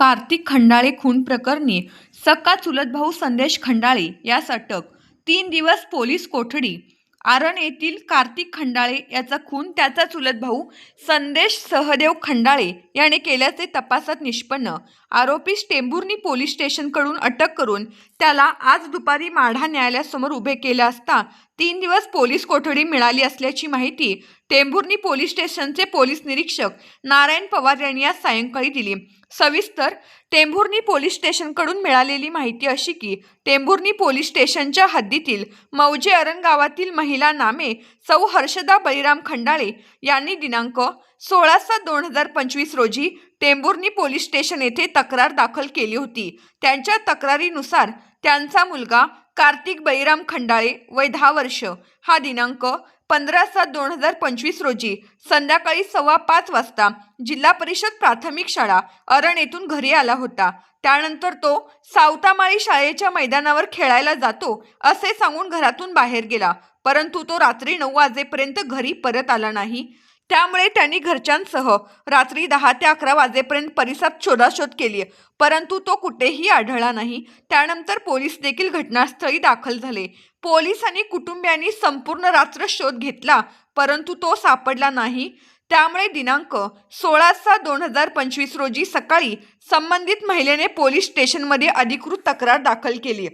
कार्तिक खंडाळे खून प्रकरणी सक्का चुलत भाऊ संदेश खंडाळे यास अटक तीन दिवस पोलीस कोठडी आरण येथील कार्तिक खंडाळे याचा खून त्याचा चुलत भाऊ संदेश सहदेव खंडाळे याने केल्याचे तपासात निष्पन्न. आरोपी टेंभुर्णी पोलीस स्टेशनकडून अटक करून त्याला आज दुपारी माढा न्यायालयासमोर उभे केले असता तीन दिवस पोलीस कोठडी मिळाली असल्याची माहिती टेंभुर्णी पोलीस स्टेशनचे पोलीस निरीक्षक नारायण पवार यांनी आज सायंकाळी दिली. सविस्तर टेंभुर्णी पोलीस स्टेशनकडून मिळालेली माहिती अशी की टेंभुर्णी पोलीस स्टेशनच्या हद्दीतील मौजे अरण गावातील महिला नामे सौ हर्षदा बळीराम खंडाळे यांनी दिनांक सोळा सात दोन हजार पंचवीस रोजी टेंभुर्णी पोलीस स्टेशन येथे तक्रार दाखल केली होती. त्यांच्या तक्रारीनुसार त्यांचा मुलगा कार्तिक बळीराम खंडाळे वय दहा वर्ष. हा दिनांक पंधरा सात दोन हजार पंचवीस रोजी संध्याकाळी सव्वा पाच वाजता जिल्हा परिषद प्राथमिक शाळा अरण येथून घरी आला होता. त्यानंतर तो सावतामाळी शाळेच्या मैदानावर खेळायला जातो असे सांगून घरातून बाहेर गेला. परंतु तो रात्री नऊ वाजेपर्यंत घरी परत आला नाही. त्यामुळे त्यांनी घरच्यांसह रात्री दहा ते अकरा वाजेपर्यंत परिसरात शोधाशोध केली परंतु तो कुठेही आढळला नाही. त्यानंतर पोलीस देखील घटनास्थळी दाखल झाले. पोलीस आणि कुटुंबियांनी संपूर्ण रात्र शोध घेतला परंतु तो सापडला नाही. त्यामुळे दिनांक सोळा सहा दोन हजार पंचवीस रोजी सकाळी संबंधित महिलेने पोलीस स्टेशनमध्ये अधिकृत तक्रार दाखल केली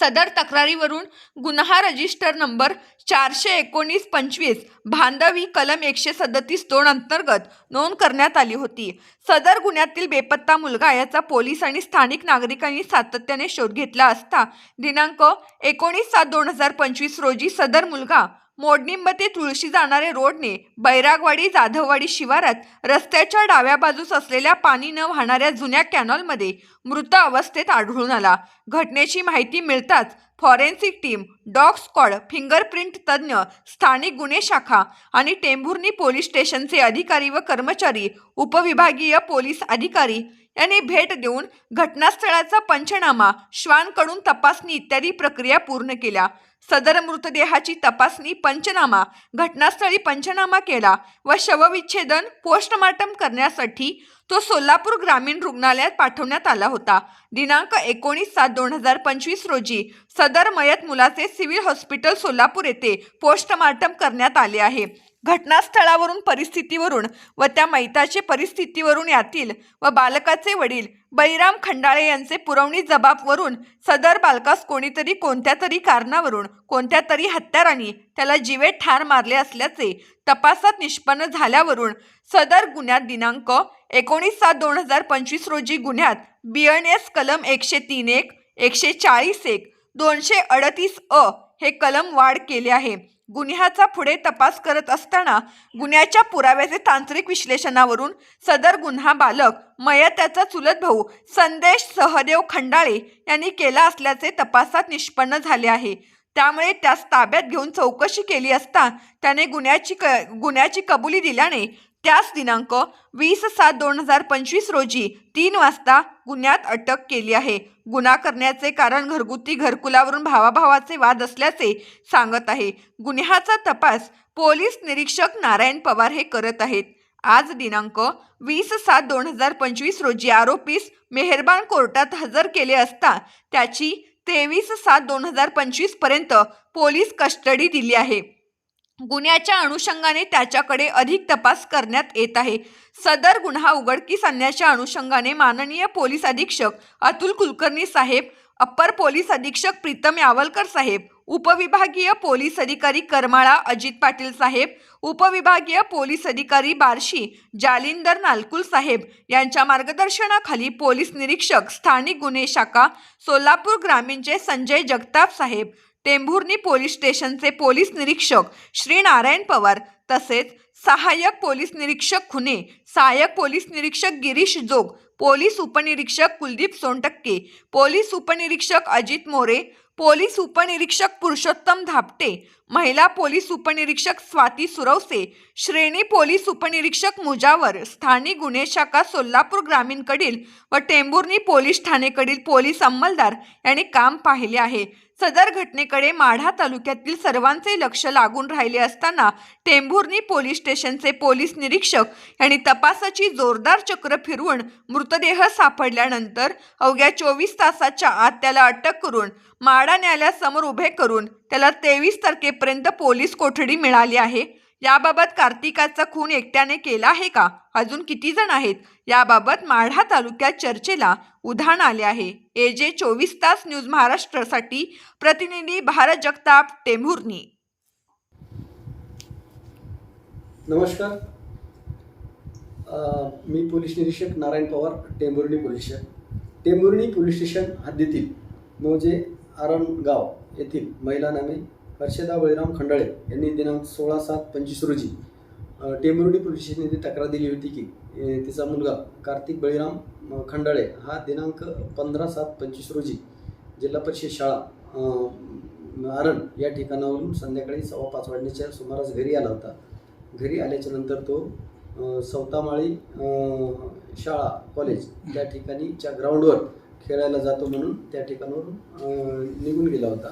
सदर तक्रारीवरून गुन्हा रजिस्टर नंबर चारशे एकोणीस पंचवीस भांडवी कलम एकशे सदतीस दोन अंतर्गत नोंद करण्यात आली होती. सदर गुन्ह्यातील बेपत्ता मुलगा याचा पोलीस आणि स्थानिक नागरिकांनी सातत्याने शोध घेतला असता दिनांक एकोणीस सात दोन हजार पंचवीस रोजी सदर मुलगा मोडनिंब ते तुळशी जाणारे रोडने बैरागवाडी जाधववाडी शिवारात रस्त्याच्या डाव्या बाजूस असलेल्या पाणी न वाहणाऱ्या जुन्या कॅनॉलमध्ये मृत अवस्थेत आढळून आला. घटनेची माहिती मिळताच forensic team dog squad fingerprint तज्ज्ञ स्थानिक गुन्हे शाखा आणि टेंभुर्णी पोलीस स्टेशनचे अधिकारी व कर्मचारी उपविभागीय पोलीस अधिकारी यांनी भेट देऊन घटनास्थळाचा पंचनामा श्वानकडून तपासणी इत्यादी प्रक्रिया पूर्ण केल्या. सदर मृतदेहाची तपासणी पंचनामा घटनास्थळी पंचनामा केला व शवविच्छेदन पोस्टमार्टम करण्यासाठी तो सोलापूर ग्रामीण रुग्णालयात पाठवण्यात आला होता. दिनांक एकोणीस सात दोन हजार पंचवीस रोजी सदर मयत मुलाचे सिव्हिल हॉस्पिटल सोलापूर येथे पोस्टमार्टम करण्यात आले आहे. घटनास्थळावरून परिस्थितीवरून व त्या मैताचे परिस्थितीवरून यातील व बालकाचे वडील बळीराम खंडाळे यांचे पुरवणी जबाबवरून सदर बालकास कोणीतरी कोणत्या तरी कारणावरून कोणत्या तरी हत्याराने त्याला जीवे ठार मारले असल्याचे तपासात निष्पन्न झाल्यावरून सदर गुन्ह्यात दिनांक एकोणीस सात दोन हजार पंचवीस रोजी गुन्ह्यात बी एन एस कलम एकशे तीन एक एकशे चाळीस एक दोनशे अडतीस अ हे कलम वाढ केले आहे. गुन्ह्याचा पुढे तपास करत असताना गुन्ह्याच्या पुराव्याचे तांत्रिक विश्लेषणावरून सदर गुन्हा बालक मयत्याचा चुलत भाऊ संदेश सहदेव खंडाळे यांनी केला असल्याचे तपासात निष्पन्न झाले आहे. त्यामुळे त्यास ताब्यात घेऊन चौकशी केली असता त्याने गुन्ह्याची क गुन्ह्याची कबुली दिल्याने त्याच दिनांक वीस सात दोन हजार पंचवीस रोजी तीन वाजता गुन्ह्यात अटक केली आहे. गुन्हा करण्याचे कारण घरगुती घरकुलावरून भावाभावाचे वाद असल्याचे सांगत आहे. गुन्ह्याचा तपास पोलीस निरीक्षक नारायण पवार हे करत आहेत. आज दिनांक वीस सात दोन हजार पंचवीस रोजी आरोपीस मेहरबान कोर्टात हजर केले असता त्याची तेवीस सात दोन हजार पंचवीसपर्यंत पोलीस कस्टडी दिली आहे. गुन्ह्याच्या अनुषंगाने त्याच्याकडे अधिक तपास करण्यात येत आहे. सदर गुन्हा उघडकीस आणण्याच्या अनुषंगाने माननीय पोलीस अधीक्षक अतुल कुलकर्णी साहेब अप्पर पोलीस अधीक्षक प्रीतम यावलकर साहेब उपविभागीय पोलीस अधिकारी करमाळा अजित पाटील साहेब उपविभागीय पोलीस अधिकारी बार्शी जालिंदर नालकुल साहेब यांच्या मार्गदर्शनाखाली पोलीस निरीक्षक स्थानिक गुन्हे शाखा सोलापूर ग्रामीणचे संजय जगताप साहेब टेंभुर्णी पोलीस स्टेशनचे पोलीस निरीक्षक श्री नारायण पवार तसेच सहाय्यक पोलीस निरीक्षक खुने सहाय्यक पोलीस निरीक्षक गिरीश जोग पोलीस उपनिरीक्षक कुलदीप सोनटक्के पोलीस उपनिरीक्षक अजित मोरे पोलीस उपनिरीक्षक पुरुषोत्तम धापटे महिला पोलीस उपनिरीक्षक स्वाती सुरवसे श्रेणी पोलीस उपनिरीक्षक मुजावर स्थानिक गुन्हे शाखा सोलापूर ग्रामीणकडील व टेंभुर्णी पोलीस ठाणेकडील पोलीस अंमलदार यांनी काम पाहिले आहे. सदर घटनेकडे माढा तालुक्यातील सर्वांचे लक्ष लागून राहिले असताना टेंभुर्णी पोलीस स्टेशनचे पोलीस निरीक्षक यांनी तपासाची जोरदार चक्र फिरवून मृतदेह सापडल्यानंतर अवघ्या चोवीस तासाच्या आत त्याला अटक करून माढा न्यायालयासमोर उभे करून त्याला तेवीस तारखेपर्यंत पोलीस कोठडी मिळाली आहे. याबाबत कार्तिकाचा खून एकट्याने केला आहे का? अजून किती जण आहेत? याबाबत माढा तालुक्यात चर्चेला उधाण आले आहे. ए जे चोवीस तास न्यूज महाराष्ट्रासाठी प्रतिनिधी भारत जगताप टेंभुर्णी. नमस्कार. मी पोलीस निरीक्षक Narayan Pawar Tembhurni police station. Tembhurni police station हद्दीतील मौजे आरणगाव येथील महिला नामे हर्षदा बळीराम खंडाळे यांनी दिनांक सोळा सात पंचवीस रोजी अ, टेंभुर्णी पोलीस स्टेशन येथे तक्रार दिली होती की तिचा मुलगा कार्तिक बळीराम खंडाळे हा दिनांक पंधरा सात पंचवीस रोजी जिल्हा परिषद शाळा आरण या ठिकाणावरून संध्याकाळी सव्वा पाच वाजण्याच्या सुमारास घरी आला होता. घरी आल्याच्यानंतर तो सवतामाळी सौतामाळी शाळा कॉलेज त्या ठिकाणीच्या ग्राउंडवर खेळायला जातो म्हणून त्या ठिकाणावरून निघून गेला होता.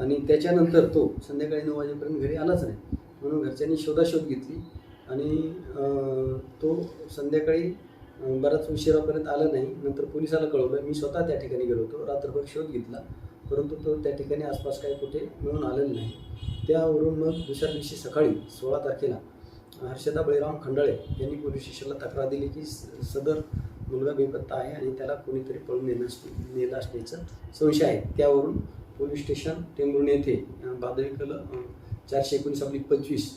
आणि त्याच्यानंतर तो संध्याकाळी नऊ वाजेपर्यंत घरी आलाच नाही. म्हणून घरच्यांनी शोधाशोध घेतली आणि तो संध्याकाळी बराच उशिरापर्यंत आला नाही. नंतर पोलिसाला कळवलं मी स्वतः त्या ठिकाणी गेलो होतो. रात्रभर शोध घेतला. परंतु तो त्या ठिकाणी आसपास काही कुठे मिळून आलेला नाही. त्यावरून मग दुसऱ्या दिवशी सकाळी सोळा तारखेला हर्षदा बळीराम खंडाळे यांनी पोलीस स्टेशनला तक्रार दिली की स- सदर मुलगा बेपत्ता आहे आणि त्याला कोणीतरी पळून नेणं नेलं असण्याचा संशय आहे. त्यावरून पोलीस स्टेशन टेंभुर्णी येथे अं, कल चारशे एकोणीस आपली पंचवीस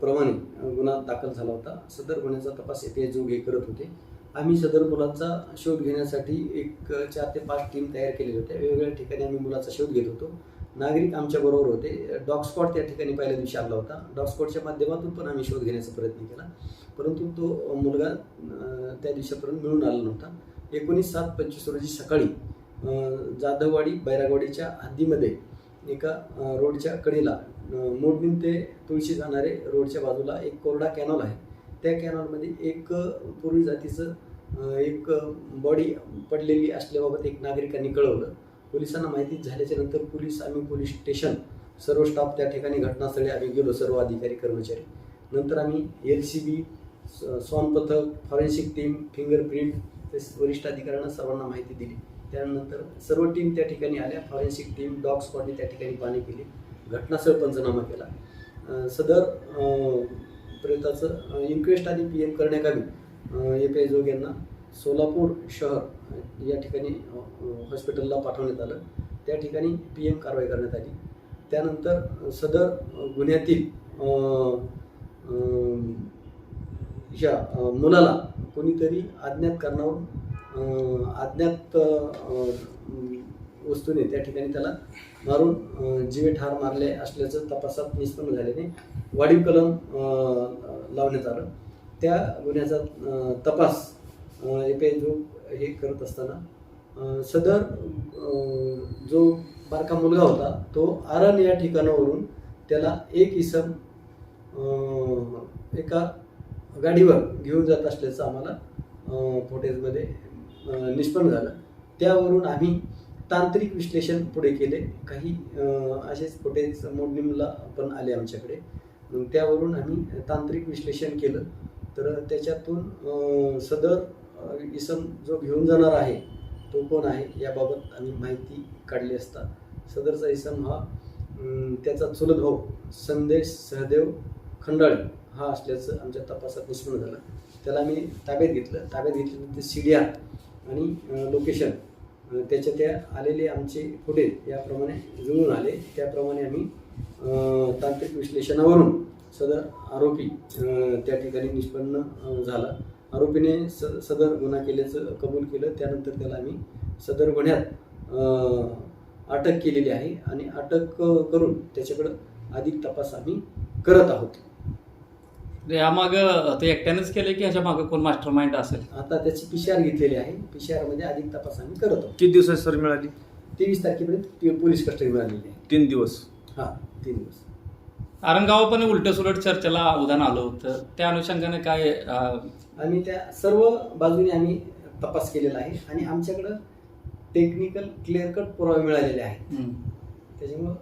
प्रमाणे गुन्हा दाखल झाला होता. सदर गुन्ह्याचा तपास येथे जोगे करत होते. आम्ही सदर मुलांचा शोध घेण्यासाठी एक चार ते पाच टीम तयार केलेल्या होत्या. वेगवेगळ्या ठिकाणी आम्ही मुलाचा शोध घेत होतो. नागरिक आमच्याबरोबर होते. डॉग स्पॉट त्या ठिकाणी पहिल्या दिवशी आला होता. डॉग स्पॉटच्या माध्यमातून पण आम्ही शोध घेण्याचा प्रयत्न केला. परंतु तो मुलगा त्या दिवसापर्यंत मिळून आला नव्हता. एकोणीस सात पंचवीस रोजी सकाळी जाधववाडी बैरागवाडीच्या हद्दीमध्ये एका रोडच्या कडेला अं, ते तुळशी जाणारे रोडच्या बाजूला एक कोरडा कॅनॉल आहे. त्या कॅनॉलमध्ये एक पूर्वी जातीचं एक बॉडी पडलेली असल्याबाबत एक नागरिकांनी कळवलं. पोलिसांना माहिती झाल्याच्यानंतर पोलीस आम्ही पोलीस स्टेशन सर्व स्टाफ त्या ठिकाणी घटनास्थळी आम्ही गेलो सर्व अधिकारी कर्मचारी. नंतर आम्ही एल सी बी स्वान पथक फॉरेन्सिक टीम फिंगरप्रिंट ते वरिष्ठ अधिकाऱ्यांना सर्वांना माहिती दिली. त्यानंतर सर्व टीम त्या ठिकाणी आल्या. फॉरेन्सिक टीम डॉग स्पॉटने त्या ठिकाणी पाणी केली. घटनास्थळ पंचनामा केला. सदर अं, प्रेताचं इन्क्वेस्ट आधी पी एम करण्यात आली ए पी आय जोग यांना सोलापूर शहर या ठिकाणी हॉस्पिटलला पाठवण्यात आलं. त्या ठिकाणी पी एम कारवाई करण्यात आली. त्यानंतर सदर गुन्ह्यातील ह्या मुलाला कोणीतरी अज्ञात कारणावरून अज्ञात वस्तूने त्या ठिकाणी त्याला मारून जीवे ठार मारले असल्याचं तपासात निष्पन्न झाल्याने वाढीव कलम लावण्यात आलं. त्या गुन्ह्याचा तपास ए पी आय जो हे करत असताना सदर जो बारका मुलगा होता तो आरण या ठिकाणावरून त्याला एक इसम एका गाडीवर घेऊन जात असल्याचं आम्हाला फोटेजमध्ये फुटेजमध्ये निष्पन्न झालं. त्यावरून आम्ही तांत्रिक विश्लेषण पुढे केले. काही असेच फुटेज मोडणीमला पण आले आमच्याकडे. मग त्यावरून आम्ही तांत्रिक विश्लेषण केलं. तर त्याच्यातून सदर इसम जो घेऊन जाणार आहे तो कोण आहे याबाबत आम्ही माहिती काढली असता. सदरचा इसम हा त्याचा चुलत भाऊ संदेश सहदेव खंडाळे हा असल्याचं आमच्या तपासात निष्पन्न झालं. त्याला आम्ही ताब्यात घेतलं. ताब्यात घेतल्यानंतर सी डी आर आणि लोकेशन त्याच्या त्या आलेले आमचे फुटेज याप्रमाणे जुळून आले. त्याप्रमाणे आम्ही तांत्रिक विश्लेषणावरून सदर आरोपी त्या ठिकाणी निष्पन्न झाला. आरोपीने स सदर गुन्हा केल्याचं कबूल केलं. त्यानंतर त्याला आम्ही सदर गुन्ह्यात अटक केलेली आहे. आणि अटक करून त्याच्याकडं अधिक तपास आम्ही करत आहोत. यामाग ते एकट्यानेच केले की ह्याच्या मागे कोण मास्टर माइंड असेल? आता त्याची पी सी आर घेतलेली आहे. पी सी आरमध्ये अधिक तपास आम्ही करत आहोत. किती दिवसाची सर मिळाली? तेवीस तारखेपर्यंत ती पोलीस कस्टडी मिळालेली आहे. तीन दिवस. हां तीन दिवस. आरणगाव पण उलट सुलट चर्चेला उदाहरण आलं होतं. त्या अनुषंगाने काय आम्ही त्या सर्व बाजूने आम्ही तपास केलेला आहे आणि आमच्याकडं टेक्निकल क्लिअर कट पुरावे मिळालेले आहेत. त्याच्यामुळं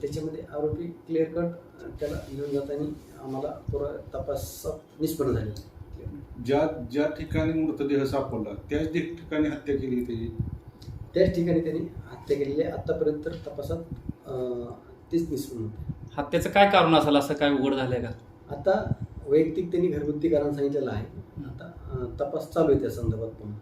त्याच्यामध्ये आरोपी क्लिअर कट त्याला घेऊन जाताना आम्हाला पुरा तपासात निष्पन्न झाले. ज्या ज्या ठिकाणी मृतदेह सापडला त्याच ठिक- ठिकाणी हत्या केली त्याची त्याच ठिकाणी त्यांनी हत्या केलेली आहे. आतापर्यंत तर तपासात अ, तेच निष्पन्न होते. हत्येचं काय कारण असेल? असं काय उघड झालंय का? आता वैयक्तिक त्यांनी घरगुती कारण सांगितलेलं आहे. आता तपास चालू आहे त्या संदर्भात पण.